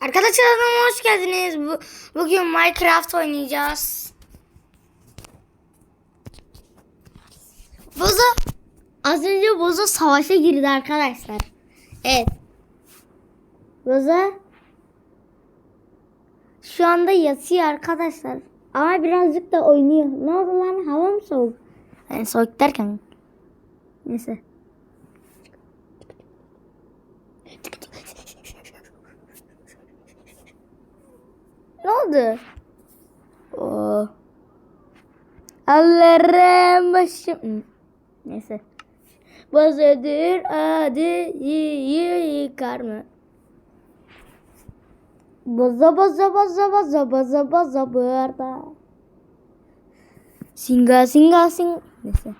Arkadaşlar kanalıma hoş geldiniz. Bu, bugün Minecraft oynayacağız. Bozo az önce Bozo savaşa girdi arkadaşlar. Evet. Bozo şu anda yatıyor arkadaşlar. Ama birazcık da oynuyor. Ne oldu lan? Hava mı soğuk? Yani soğuk derken neyse. Ne oldu? Oo. Allah'ım başım. Neyse. Bozadır adı yıkar mı? Boza boza boza boza boza boza burada. Singa singa sing. Neyse.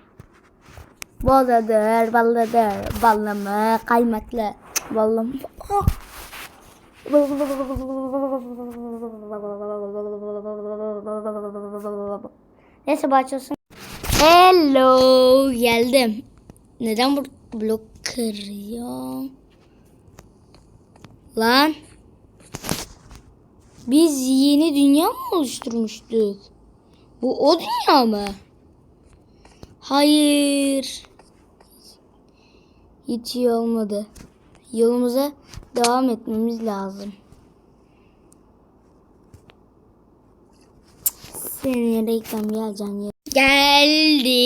Bozadır balladır ballama kaymaklı. Ballam. Oh. Neyse başlasın. Hello geldim. Neden bu blok kırıyor? Lan. Biz yeni dünya mı oluşturmuştuk? Bu o dünya mı? Hayır. Hiç iyi olmadı. Yolumuza devam etmemiz lazım. Senin reklam geleceğin yer. Geldim.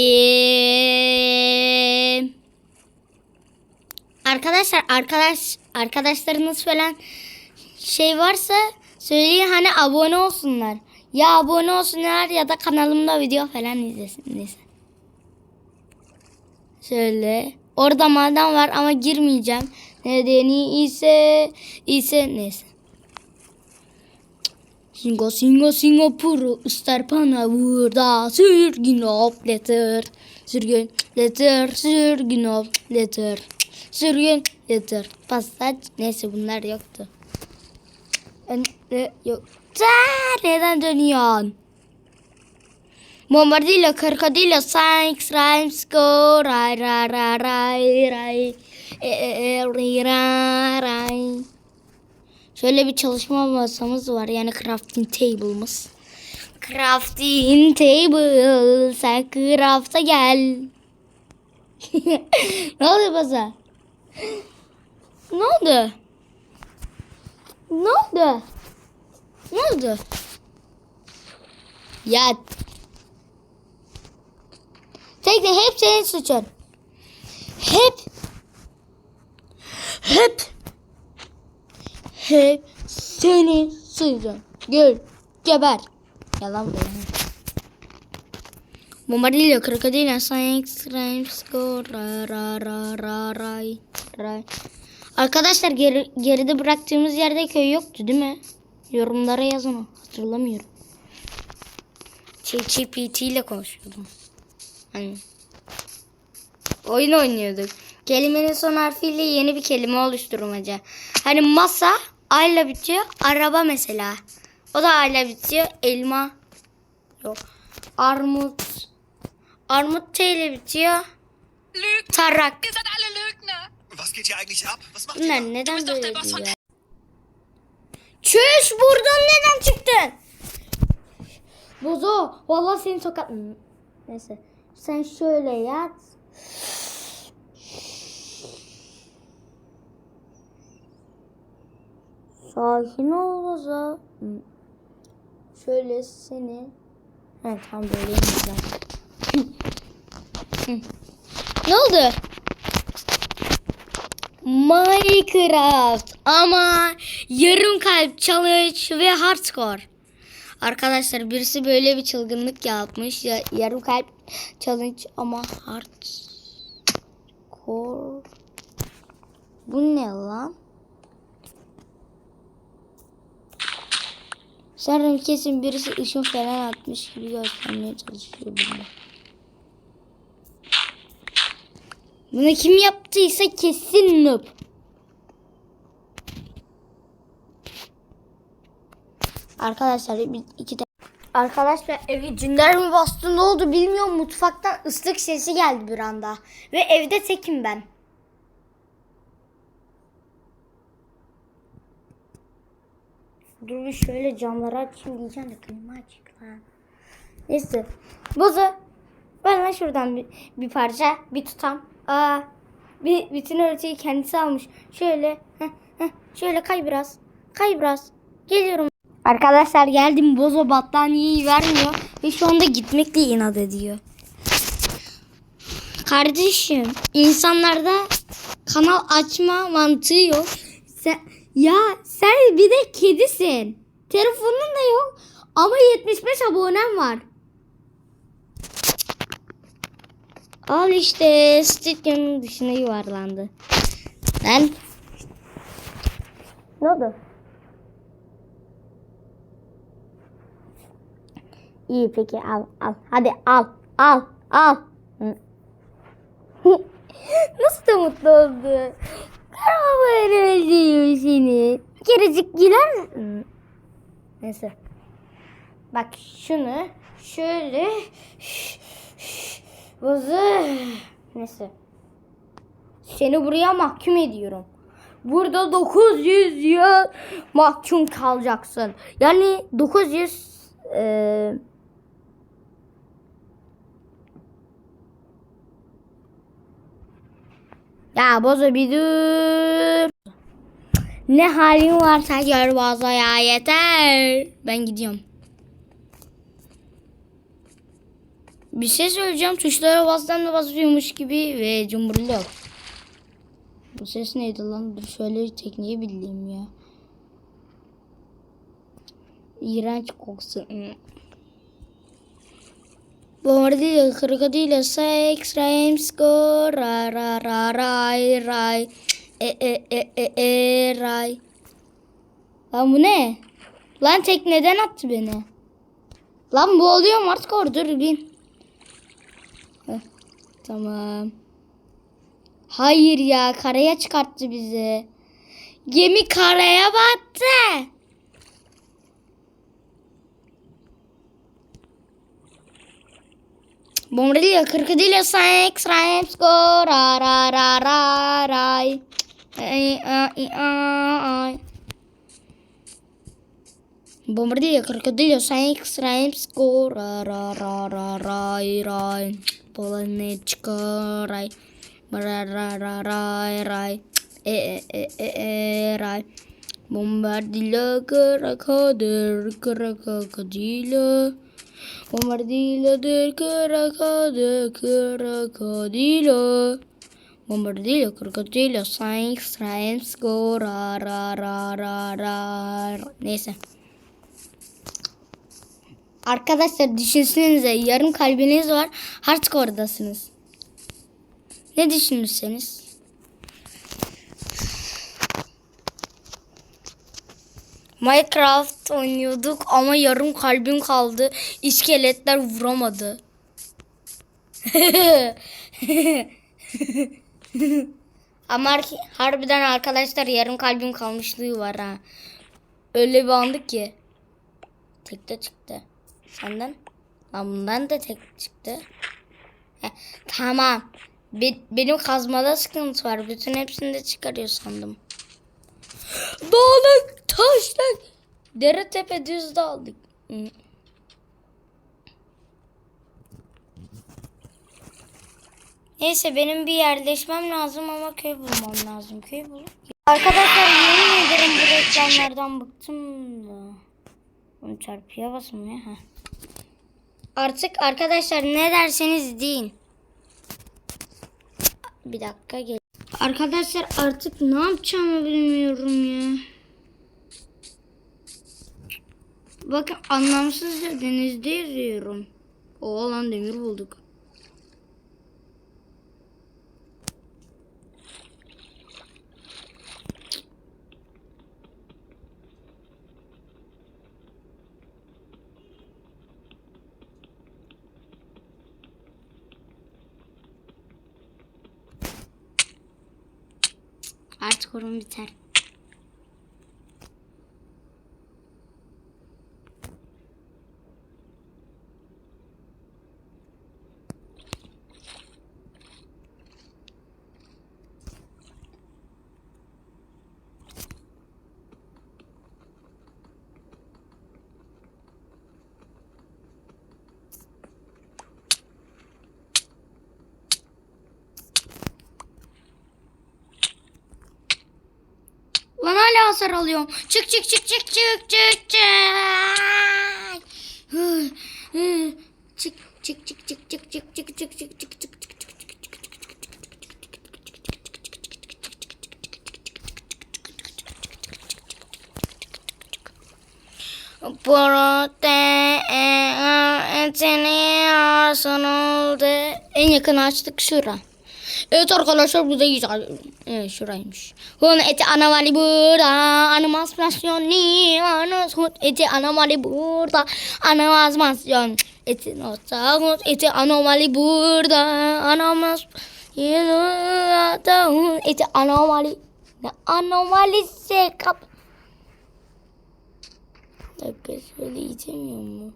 Arkadaşlar arkadaş arkadaşlarınız falan şey varsa söyleyin hani abone olsunlar. Ya abone olsunlar ya da kanalımda video falan izlesin. Neyse. Şöyle. Orada maden var ama girmeyeceğim. Nedeni ise ise neyse. Singo singo Singapur ister bana burada sürgün opletır sürgün letter sürgün opletır sürgün letter pasaj neyse bunlar yoktu. En, e, yok. Ta, neden dönüyorsun? Bombardillo, krokodillo, sanks, rhymes, go, ray, ray, ray, ray, ray, e, e, e. Şöyle bir çalışma masamız var. Yani crafting table'ımız. Crafting table. Sen craft'a gel. ne oldu baza? Ne oldu? Ne oldu? Ne oldu? Ya. Tek de hep senin suçun. Hep. Hep hep seni suçun. Gül, geber. Yalan bu. Bombardillo, krokodilo, science, rhymes, go, ra, ra, ra, ra, ray, ray. Arkadaşlar geri, geride bıraktığımız yerde köy yoktu değil mi? Yorumlara yazın. Hatırlamıyorum. ChatGPT ile konuşuyordum. Hani oyun oynuyorduk. Kelimenin son harfiyle yeni bir kelime oluşturmaca. Hani masa ayla bitiyor. Araba mesela. O da ayla bitiyor. Elma. Yok. Armut. Armut T ile bitiyor. Lügner! Tarak. Ihr seid alle Lügner! Was geht hier eigentlich ab? Was macht ihr? Bunlar neden böyle diyor? Çüş buradan neden çıktın? Bozo. Vallahi seni tokat... Neyse. Sen şöyle yat. Sakin ol. Hmm. Şöyle seni... Evet tam böyle ne oldu? Minecraft ama yarım kalp challenge ve hardcore. Arkadaşlar birisi böyle bir çılgınlık yapmış. Ya, yarım kalp challenge ama hardcore. Bu ne lan? Sanırım kesin birisi ışın falan atmış gibi göstermeye çalışıyor bunu. Bunu kim yaptıysa kesin noob. Arkadaşlar bir iki de Arkadaşlar evi cinler mi bastı ne oldu bilmiyorum mutfaktan ıslık sesi geldi bir anda ve evde tekim ben. Dur bir şöyle camları açayım diyeceğim de klima açık lan. Neyse. Bozu. Lan şuradan bir, bir parça. Bir tutam. Aa. Bir, bütün örtüyü kendisi almış. Şöyle. Heh, heh, şöyle kay biraz. Kay biraz. Geliyorum. Arkadaşlar geldim. Bozo battaniyeyi vermiyor. Ve şu anda gitmekle inat ediyor. Kardeşim insanlarda kanal açma mantığı yok. Ya sen bir de kedisin. Telefonun da yok ama 75 abonem var. Al işte stüdyonun dışına yuvarlandı. Ben ne oldu? İyi peki al al. Hadi al al al. Nasıl da mutlu oldu. Böyle özlüyor seni. Bir kerecik güler misin? Neyse. Bak şunu şöyle Bozu. Neyse. Seni buraya mahkum ediyorum. Burada 900 yıl mahkum kalacaksın. Yani 900 eee Ya Bozo bir dur. Ne halin varsa gör Bozo ya yeter. Ben gidiyorum. Bir şey söyleyeceğim. Tuşlara bastan da basıyormuş gibi ve cumhurlu yok. Bu ses neydi lan? Dur şöyle tekniği bileyim ya. İğrenç kokusu. Bombardillo, krokodilo, sex, rhymes, go, ra, ra, ra, ray, ray. E, e, e, e, e, ray. Lan bu ne? Lan tekneden attı beni. Lan bu oluyor mu artık orada dur bin. Heh, tamam. Hayır ya karaya çıkarttı bizi. Gemi karaya battı. Bombardillo, crocodilo, sex, rhymes, go, ra, ra, ra, ra, ay. Bombardillo, crocodilo, sex, rhymes, go, ra, ra, ra, ra, ray, ray. Poloneczka, raj. Ra, ra, ra, ray, raj. E, e, e, e, e, raj. Bombardillo, crocodilo, crocodilo. Bombardillo'dur krokodil, krokodilo. Bombardillo, krokodilo, science, rhymes, go, ra, ra, ra, ra, ra. Neyse. Arkadaşlar düşünsenize yarım kalbiniz var. Hardcore'dasınız. Ne düşünürseniz. Minecraft oynuyorduk ama yarım kalbim kaldı. İskeletler vuramadı. ama ar- harbiden arkadaşlar yarım kalbim kalmışlığı var ha. Öyle bir andık ki. Tekte çıktı. Senden? Lan bundan da tek çıktı. Tamam. Be- benim kazmada sıkıntı var. Bütün hepsini de çıkarıyor sandım. Dağlık, taşlık. Dere tepe düz dağlık. Hı. Neyse benim bir yerleşmem lazım ama köy bulmam lazım. Köy bul. Arkadaşlar yemin ederim bu reklamlardan bıktım da. Bunu çarpıya basmıyor. Heh. Artık arkadaşlar ne derseniz deyin. Bir dakika gel. Arkadaşlar artık ne yapacağımı bilmiyorum ya. Bakın anlamsızca denizde yüzüyorum. O lan demir bulduk. Artık oyun biter. Ben hala hasar alıyorum. Çık çık çık çık çık çık çık. Çık çık çık çık çık çık çık çık çık çık çık Protein sunuldu. En yakın açtık şura. Evet arkadaşlar burada güzel. Evet şuraymış. Hun eti anamali burada. Animasyon ni anus. Hun eti anamali burada. Animasyon. Eti nota. Hun eti anomali burada. Anamas. Hun eti anomali. Ne anomalisi kap. Dakika söyleyeceğim mu?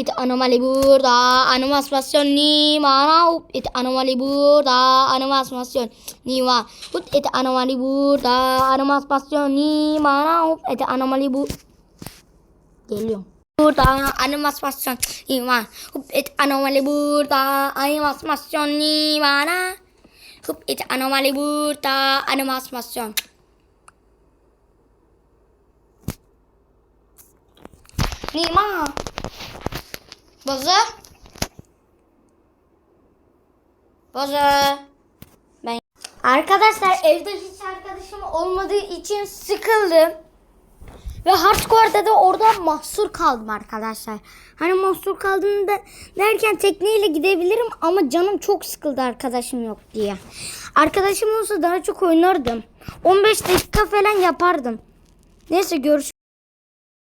İtu anomali burada. Animasyon ni mana? Hop itu anomali burada. Animasyon ni mana? Hop itu anomali burada. Animasyon ni mana? Hop itu anomali bu. Geliyorum. Burada animasyon ni mana? Hop itu anomali burada. Animasyon ni mana? Hop itu anomali burada. Animasyon. Ni mana? Bozu. Bozu. Ben Arkadaşlar evde hiç arkadaşım olmadığı için sıkıldım. Ve hardcore'da da orada mahsur kaldım arkadaşlar. Hani mahsur kaldım da derken tekneyle gidebilirim ama canım çok sıkıldı arkadaşım yok diye. Arkadaşım olsa daha çok oynardım. 15 dakika falan yapardım. Neyse görüşürüz.